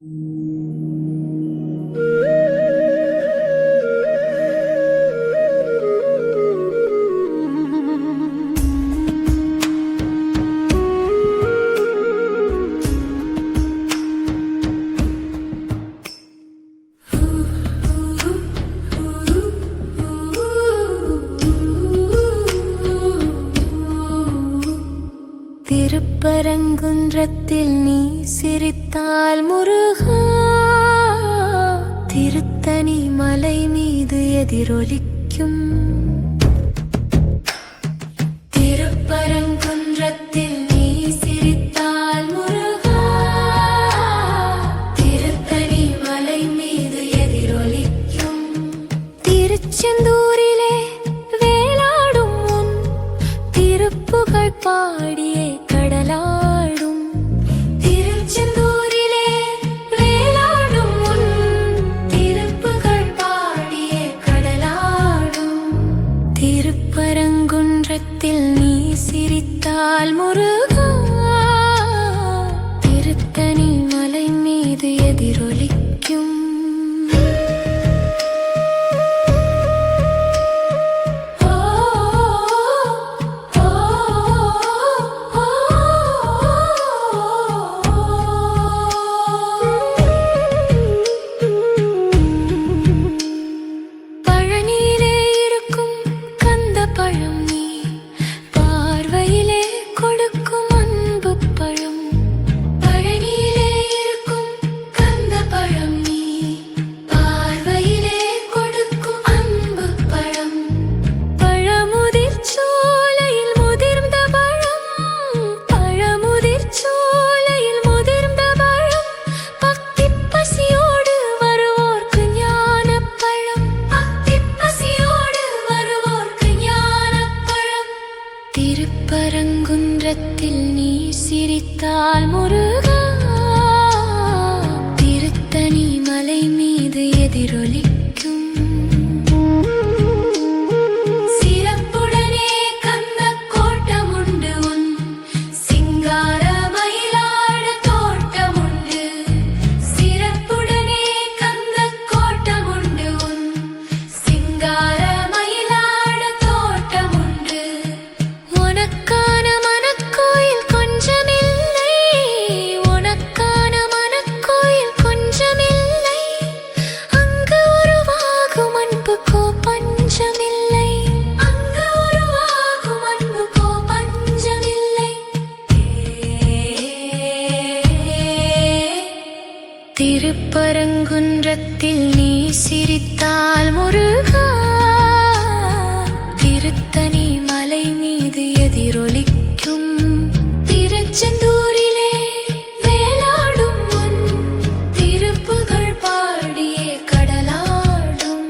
Música திருப்பரங்குன்றத்தில் நீ சிரித்தால் முருகா திருத்தணி மலை மீது எதிரொலிக்கும். திருப்பரங்குன்றத்தில் நீ சிரித்தால் முருகா திருப்புகழ் பாடியே கடலாடும் திருச்செந்தூரிலே வேலாடும் உன் திருப்புகழ் பாடியே கடலாடும். திருப்பரங்குன்றத்தில் நீ சிரித்தால் முருகா. திருத்தணி மலை மீது எதிரொலிக்கும் சிரித்தால் முரு பரங்குன்றத்தில் நீ சிரித்தால் முருகா. திருத்தணி மலை மீது எதிரொலிக்கும் திருச்செந்தூரிலே வேளாடும் உன் திருப்புகழ் பாடியே கடலாடும்.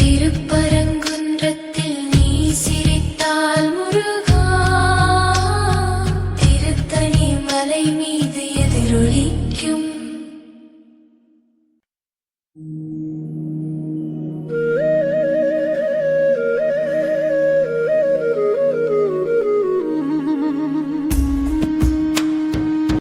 திருப்பரங்குன்றத்தில் நீ சிரித்தால் முருகா. திருத்தணி மலை மீது எதிரொலிக்கும்